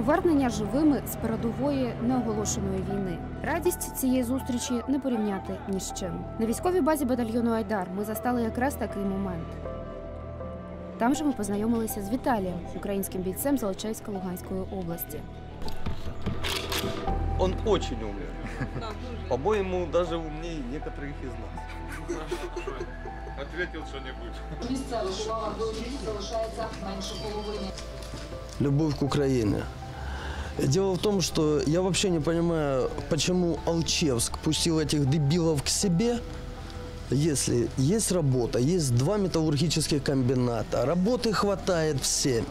Повернення живими з передової неоголошеної війни. Радість цієї зустрічі не порівняти ні з чим. На військовій базі батальйону Айдар ми застали якраз такий момент. Там же ми познайомилися з Віталієм, українським бійцем Золочевська Луганської області. Он очень умный. По-моему, даже умнее некоторых из нас. Ответил что-нибудь. Місцевих залишається менше половини. любовь к Украине. Дело в том, что я вообще не понимаю, почему Алчевск пустил этих дебилов к себе, если есть работа, есть два металлургических комбината, работы хватает всем.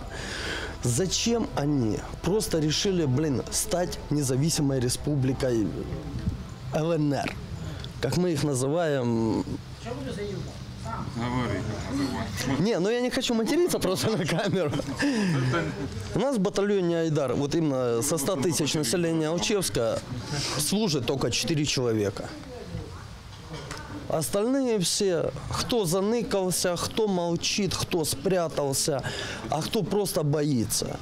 Зачем они просто решили, блин, стать независимой республикой ЛНР? Как мы их называем. Не, ну я не хочу материться просто на камеру. У нас в батальоне Айдар, вот именно со 100 тысяч населения Алчевска, служит только 4 человека. Остальные все, кто заныкался, кто молчит, кто спрятался, а кто просто боится.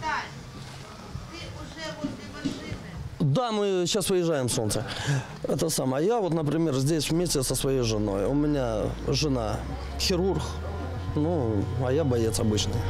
Да, мы сейчас выезжаем, солнце. Это самое. Я вот, например, здесь вместе со своей женой. У меня жена хирург, ну, а я боец обычный.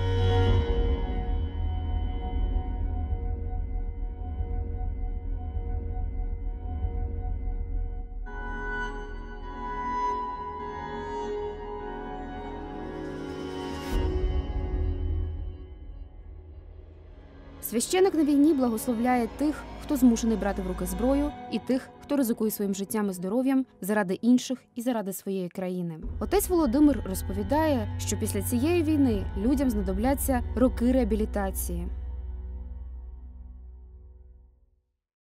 Священик на війні благословляє тих, хто змушений брати в руки зброю, і тих, хто ризикує своїм життям і здоров'ям заради інших і заради своєї країни. Отець Володимир розповідає, що після цієї війни людям знадобляться роки реабілітації.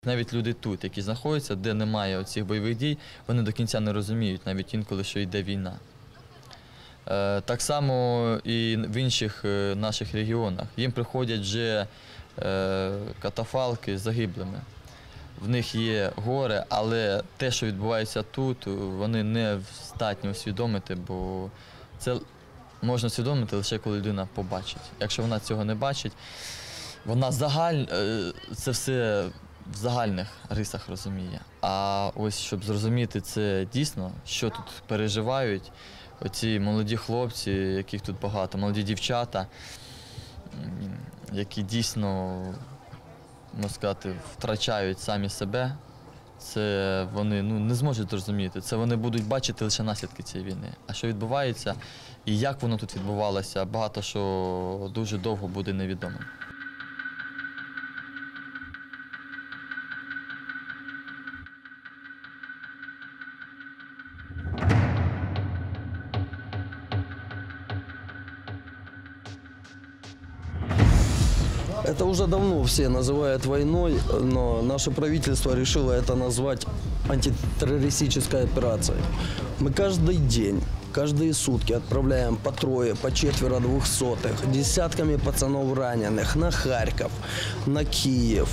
Навіть люди тут, які знаходяться, де немає оцих бойових дій, вони до кінця не розуміють, навіть інколи, що йде війна. Е, Так само і в інших е, наших регіонах. Їм приходять вже катафалки загиблими. В них є горе, але те, що відбувається тут, вони не здатні усвідомити, бо це можна усвідомити лише коли людина побачить. Якщо вона цього не бачить, вона загаль, е, це все в загальних рисах розуміє. А ось щоб зрозуміти це дійсно, що тут переживають, оці молоді хлопці, яких тут багато, молоді дівчата, які дійсно, можна сказати, втрачають самі себе. Це вони ну, не зможуть зрозуміти. Це вони будуть бачити лише наслідки цієї війни. А що відбувається і як воно тут відбувалося, багато що дуже довго буде невідомим. Это уже давно все называют войной, но наше правительство решило это назвать антитеррористической операцией. Мы каждый день, каждые сутки отправляем по трое, по четверо двухсотых, десятками пацанов раненых на Харьков, на Киев,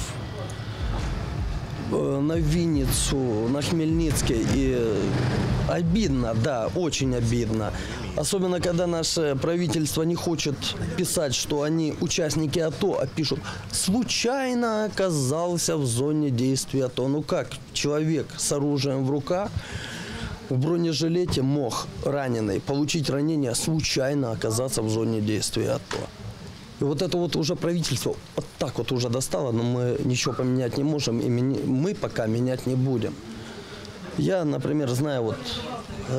э, на Винницу, на Хмельницкий. И обидно, да, очень обидно. Особенно, когда наше правительство не хочет писать, что они участники АТО, а пишут «случайно оказался в зоне действия АТО». Ну как человек с оружием в руках в бронежилете мог раненый получить ранение, случайно оказаться в зоне действия АТО? И вот это вот уже правительство вот так вот уже достало, но мы ничего поменять не можем, и мы пока менять не будем. Я, например, знаю вот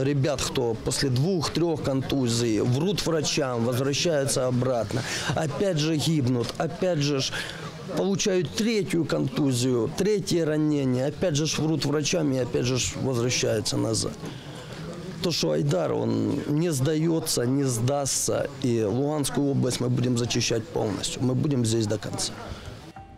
ребят, кто после двух-трех контузий врут врачам, возвращаются обратно, опять же гибнут, опять же получают третью контузию, третье ранение, опять же врут врачам и опять же возвращаются назад. То, что Айдар, он не сдается, не сдастся, и Луганскую область мы будем зачищать полностью. Мы будем здесь до конца.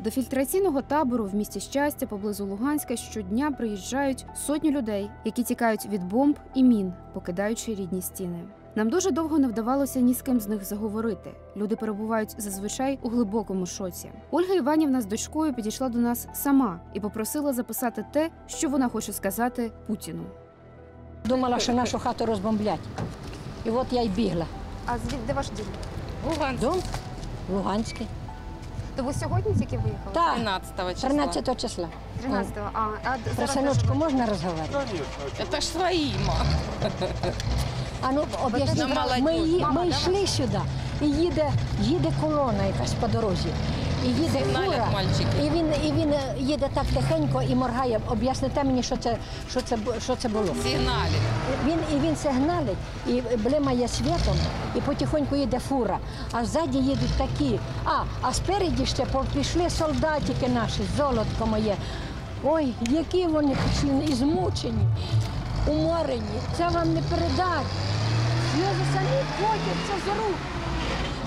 До фільтраційного табору в місті щастя поблизу Луганська щодня приїжджають сотні людей, які тікають від бомб і мін, покидаючи рідні стіни. Нам дуже довго не вдавалося ні з ким з них заговорити. Люди перебувають зазвичай у глибокому шоці. Ольга Іванівна з дочкою підійшла до нас сама і попросила записати те, що вона хоче сказати Путіну. Думала, що нашу хату розбомблять. І от я й бігла. А звідки де ваш дім? Дом Луганський. То ви сьогодні тільки виїхали? Так, 13 числа. 13 числа. 13-го. А, а Про зараз синочку можна розговорити? Это ж свои, ма. А ну об'ясніть, ми, ї- ми йшли сюди, і їде, їде колона якась по дорозі. І їде фура, і він, і він е, їде так тихенько і моргає. Об'ясните мені, що це, що це, що це було. Він і він сигналить, і блимає світом, і потихоньку їде фура. А ззаді їдуть такі. А, а спереді ще пішли солдатики наші, золотко моє. Ой, які вони пішли, і змучені, уморені. Це вам не передать. Сльози самі котяться з рук.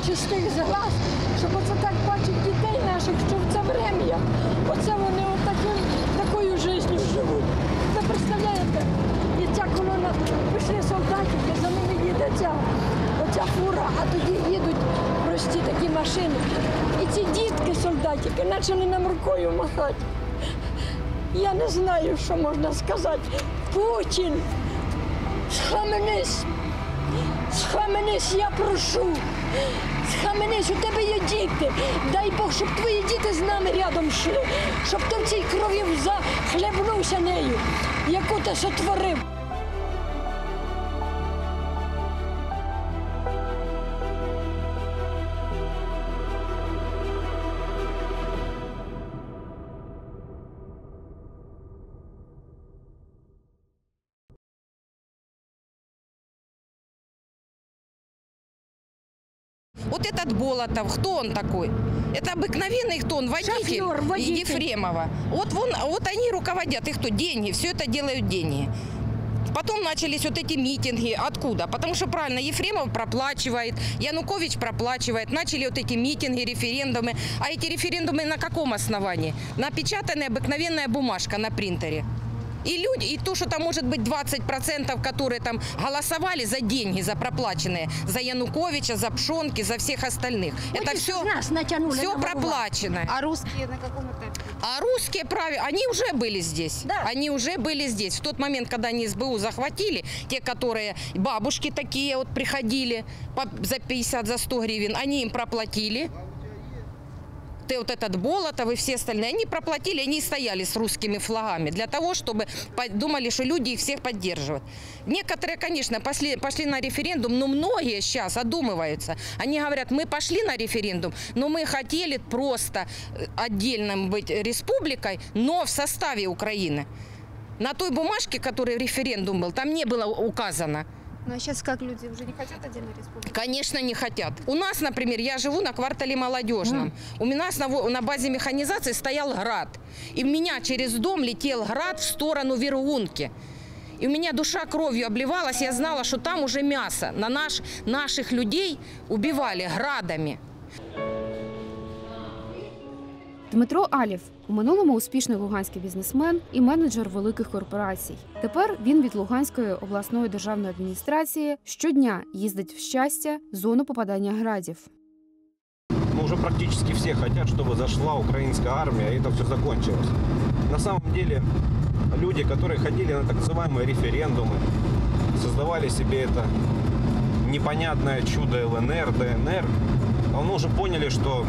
Чистих з глаз, щоб оце так бачить дітей наших, що в це врем'я. Оце вони отаким, такою життю живуть. Ви представляєте? І ця колона пішли солдатики, за ними їде ця, оця фура, а тоді їдуть прості такі машини. І ці дітки солдатики почали нам рукою махати. Я не знаю, що можна сказати. Путін, схаменись, схаменись, я прошу. Схаменись, у тебе є діти. Дай Бог, щоб твої діти з нами рядом йшли, щоб ти в цій крові захлебнувся нею, яку ти сотворив. Вот этот Болотов, кто он такой? Это обыкновенный кто он? Водитель, Шофер, водитель. Ефремова. Вот, вон, вот они руководят, их кто? Деньги, все это делают деньги. Потом начались вот эти митинги. Откуда? Потому что правильно, Ефремов проплачивает, Янукович проплачивает. Начали вот эти митинги, референдумы. А эти референдумы на каком основании? Напечатанная обыкновенная бумажка на принтере. И люди, и то, что там может быть 20%, которые там голосовали за деньги, за проплаченные, за Януковича, за Пшонки, за всех остальных. Это Ось все, нас все проплачено. А русські на якому етапі? А русские праве, они уже были здесь. Да. Они уже были здесь. В тот момент, когда они СБУ захватили, те, которые бабушки такие вот приходили по- за 50, за 100 гривен, они им проплатили. Ты вот этот Болотов и все остальные, они проплатили, они стояли с русскими флагами для того, чтобы думали, что люди их всех поддерживают. Некоторые, конечно, пошли, пошли на референдум, но многие сейчас одумываются. Они говорят, мы пошли на референдум, но мы хотели просто э, отдельным быть республикой, но в составе Украины. На той бумажке, которой референдум был, там не было указано. Ну а зараз як люди вже не хочуть отдельну республіку? Конечно, не хотят. У нас, например, я живу на квартале Молодежном. У нас на, на базе механизации стоял град. И у меня через дом летел град в сторону Вергунки. И у меня душа кровью обливалась, я знала, что там уже мясо. На наш, наших людей убивали градами. Дмитро Алів у минулому успішний луганський бізнесмен і менеджер великих корпорацій. Тепер він від Луганської обласної державної адміністрації щодня їздить в щастя зону попадання градів. Ну, уже практически все хотят, чтобы зашла украинская армия, и это все закончилось. На самом деле, люди, которые ходили на так называемые референдумы, создавали себе это непонятное чудо ЛНР, ДНР, давно уже поняли, что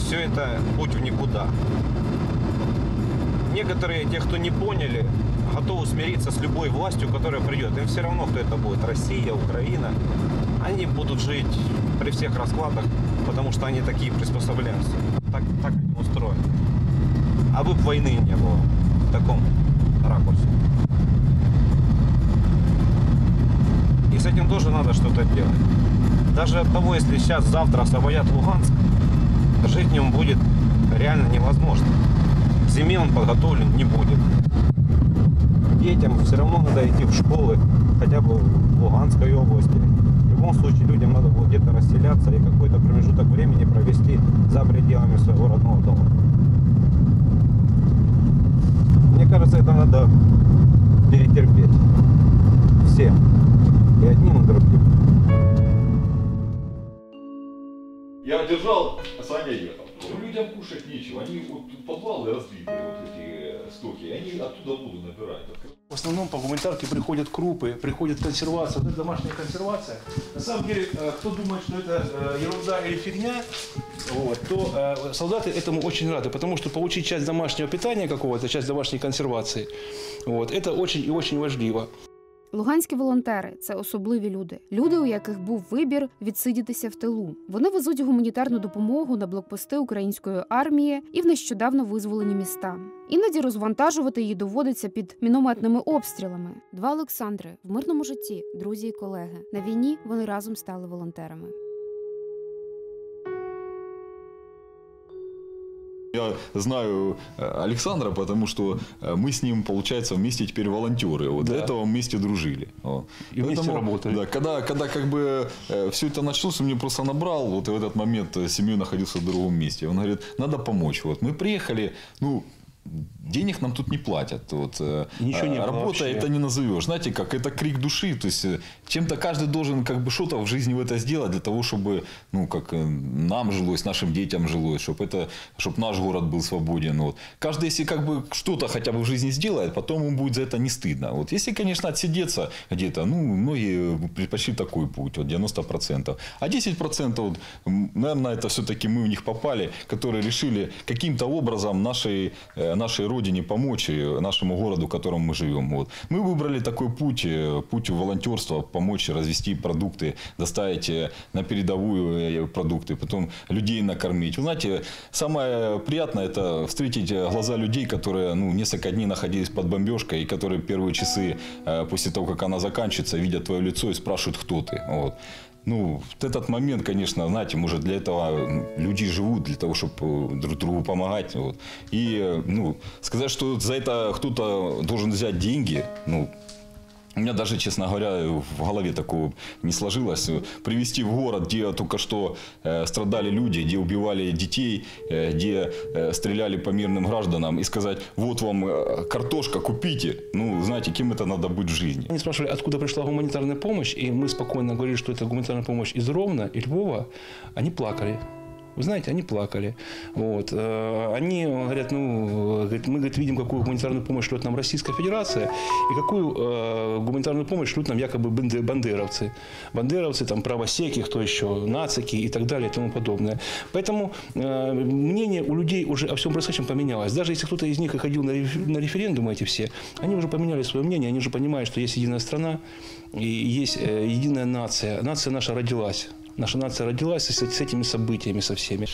все это путь в никуда. Некоторые, те, кто не поняли, готовы смириться с любой властью, которая придет. Им все равно, кто это будет, Россия, Украина. Они будут жить при всех раскладах, потому что они такие приспособленцы. Так, так они устроены. А бы б войны не было в таком ракурсе. И с этим тоже надо что-то делать. Даже от того, если сейчас, завтра освободят Луганск, жить в нем будет реально невозможно. К зиме он подготовлен не будет. Детям все равно надо идти в школы, хотя бы в Луганской области. В любом случае людям надо было где-то расселяться и какой-то промежуток времени провести за пределами своего родного дома. Мне кажется, это надо перетерпеть. Всем. И одним, и другим. Я держал саня там. Людям кушать нечего. Они вот подвалы разбитые, вот эти э, стоки, они оттуда воду набирают. В основном по гуманитарке приходят крупы, приходит консервация. Вот это домашняя консервация. На самом деле, э, кто думает, что это э, ерунда или фигня, вот, то солдаты этому очень рады, потому что получить часть домашнего питания какого-то, часть домашней консервации, вот, это очень и очень важливо. Луганські волонтери це особливі люди. Люди, у яких був вибір відсидітися в тилу. Вони везуть гуманітарну допомогу на блокпости української армії і в нещодавно визволені міста. Іноді розвантажувати її доводиться під мінометними обстрілами. Два Олександри в мирному житті, друзі і колеги. На війні вони разом стали волонтерами. Я знаю э, Александра, потому что э, мы с ним, получается, вместе теперь волонтеры. Вот Да. до этого вместе дружили. Вот. И вместе работали. Да, когда, когда как бы все это началось, он мне просто набрал, вот и в этот момент э, семью находился в другом месте. Он говорит, надо помочь. Вот мы приехали, ну, денег нам тут не платят. Вот, э, ничего не а было Работа вообще. это не назовешь. Знаете, как это крик души. То есть э, чем-то каждый должен как бы что-то в жизни в это сделать для того, чтобы ну, как э, нам жилось, нашим детям жилось, чтобы, это, чтобы наш город был свободен. Вот. Каждый, если как бы что-то хотя бы в жизни сделает, потом ему будет за это не стыдно. Вот. Если, конечно, отсидеться где-то, ну, многие предпочли такой путь, вот 90%. А 10%, вот, наверное, это все-таки мы в них попали, которые решили каким-то образом нашей, э, нашей родине помочь, и нашему городу, в котором мы живем. Вот. Мы выбрали такой путь, э, путь волонтерства, помочь развести продукты, доставить э, на передовую э, продукты, потом людей накормить. Вы знаете, самое приятное это встретить глаза людей, которые ну, несколько дней находились под бомбежкой, и которые первые часы после того, как она заканчивается, видят твое лицо и спрашивают, кто ты. Вот. Ну, вот этот момент, конечно, знаете, может, для этого люди живут, для того, чтобы друг другу помогать. Вот. И, э, ну, сказать, что за это кто-то должен взять деньги, ну, у меня даже, честно говоря, в голове такого не сложилось. Привезти в город, где только что э, страдали люди, где убивали детей, э, где э, стреляли по мирным гражданам, и сказать, вот вам картошка, купите. Ну, знаете, кем это надо быть в жизни. Они спрашивали, откуда пришла гуманитарная помощь, и мы спокойно говорили, что это гуманитарная помощь из Ровно и Львова. Они плакали. Вы знаете, они плакали. Вот. Э, Они говорят, ну, мы говорит, видим, какую гуманитарную помощь шлет нам Российская Федерация, и какую э, гуманитарную помощь шлют нам якобы бандеровцы. Бандеровцы, там, правосеки, кто еще, нацики и так далее и тому подобное. Поэтому э, мнение у людей уже о всем происходящем поменялось. Даже если кто-то из них и ходил на, реф- на референдумы эти все, они уже поменяли свое мнение, они уже понимают, что есть единая страна и есть единая нация. Нация наша родилась. Наша нация родилась с, с этими событиями, со всеми.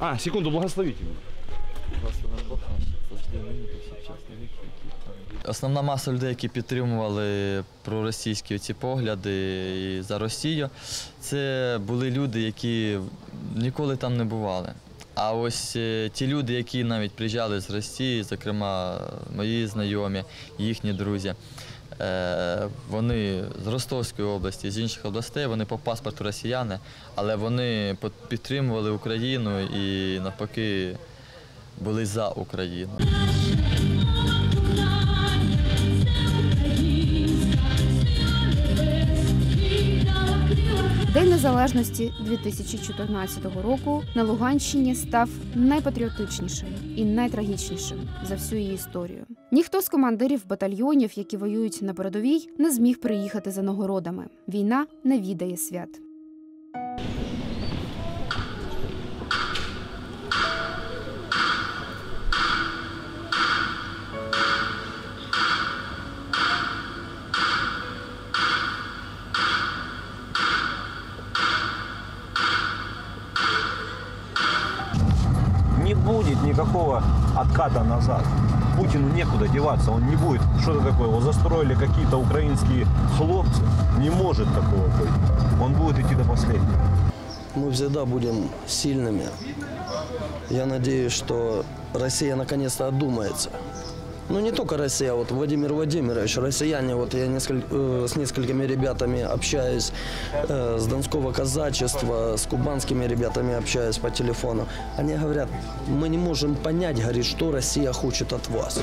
А, секунду, благословите меня. Основна маса людей, які підтримували проросійські ці погляди і за Росію, це були люди, які ніколи там не бували. А ось е, ті люди, які навіть приїжджали з Росії, зокрема мої знайомі, їхні друзі, вони з Ростовської області, з інших областей, вони по паспорту росіяни, але вони підтримували Україну і навпаки були за Україну. День незалежності 2014 року на Луганщині став найпатріотичнішим і найтрагічнішим за всю її історію. Ніхто з командирів батальйонів, які воюють на передовій, не зміг приїхати за нагородами. Війна не відає свят. Отката назад. Путину некуда деваться, он не будет. Что это такое? Его застроили какие-то украинские хлопцы. Не может такого быть. Он будет идти до последнего. Мы всегда будем сильными. Я надеюсь, что Россия наконец-то одумается. Ну, не только Россия, вот Владимир Владимирович, россияне, вот я несколько, э, с несколькими ребятами общаюсь, э, с Донского казачества, с кубанскими ребятами общаюсь по телефону. Они говорят, мы не можем понять, говорит, что Россия хочет от вас.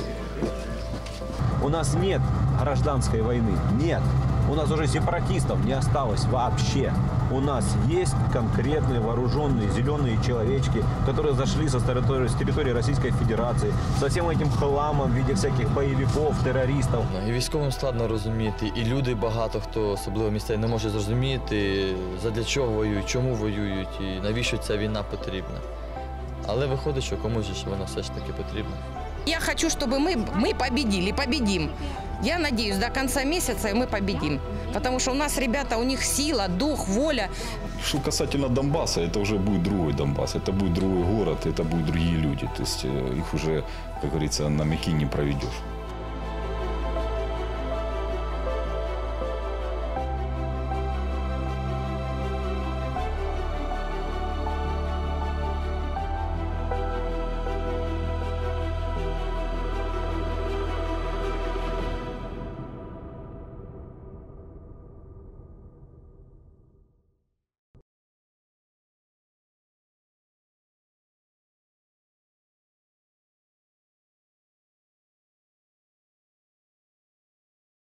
У нас нет гражданской войны. Нет. У нас уже сепаратистов не осталось вообще. У нас есть конкретные вооруженные зеленые человечки, которые зашли со территории, с территории Российской Федерации, со всем этим хламом в виде всяких боевиков, террористов. І військовим складно розуміти, і люди багато хто, особливо місцеві, не може зрозуміти, задля чого воюють, чому воюють і навіщо ця війна потрібна. Але виходить, що комусь же ж вона все ж таки потрібна. Я хочу, чтобы мы, мы победили, победим. Я надеюсь, до конца месяца мы победим. Потому что у нас ребята, у них сила, дух, воля. Что касательно Донбасса, это уже будет другой Донбасс, это будет другой город, это будут другие люди. То есть э, их уже, как говорится, на мяки не проведешь.